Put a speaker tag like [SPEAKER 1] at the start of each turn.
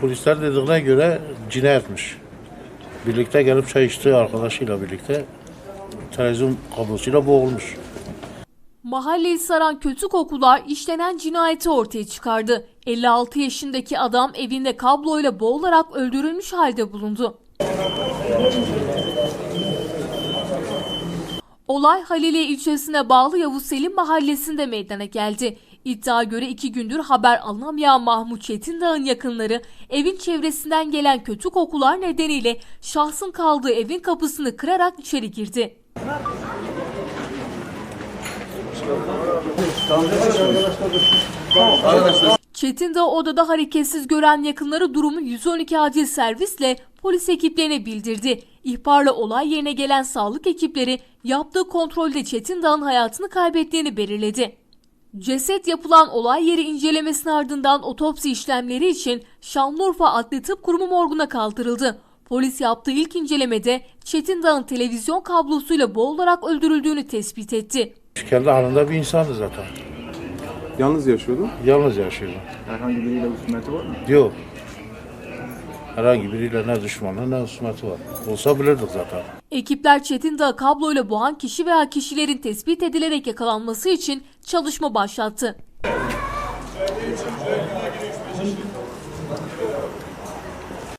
[SPEAKER 1] Polisler dediğine göre cinayetmiş. Birlikte gelip çay içtiği arkadaşıyla birlikte televizyon kablosuyla boğulmuş.
[SPEAKER 2] Mahalleyi saran kötü kokular işlenen cinayeti ortaya çıkardı. 56 yaşındaki adam evinde kabloyla boğularak öldürülmüş halde bulundu. Olay Haliliye ilçesine bağlı Yavuz Selim mahallesinde meydana geldi. İddia göre iki gündür haber alınamayan Mahmut Çetindağ'ın yakınları evin çevresinden gelen kötü kokular nedeniyle şahsın kaldığı evin kapısını kırarak içeri girdi. Çetin Dağ odada hareketsiz gören yakınları durumu 112 acil servisle polis ekiplerine bildirdi. İhbarla olay yerine gelen sağlık ekipleri yaptığı kontrolde Çetin Dağ'ın hayatını kaybettiğini belirledi. Ceset yapılan olay yeri incelemesinin ardından otopsi işlemleri için Şanlıurfa Adli Tıp Kurumu morguna kaldırıldı. Polis yaptığı ilk incelemede Çetin Dağ'ın televizyon kablosuyla boğularak öldürüldüğünü tespit etti.
[SPEAKER 1] Kendi halinde bir insandı zaten.
[SPEAKER 3] Yalnız yaşıyordu.
[SPEAKER 1] Yalnız yaşıyordu.
[SPEAKER 4] Herhangi biriyle husumeti var mı?
[SPEAKER 1] Yok. Herhangi biriyle ne düşmanlığı ne husumeti var. Olsa bilirdik zaten.
[SPEAKER 2] Ekipler Çetin Dağ'ı kabloyla boğan kişi veya kişilerin tespit edilerek yakalanması için çalışma başlattı.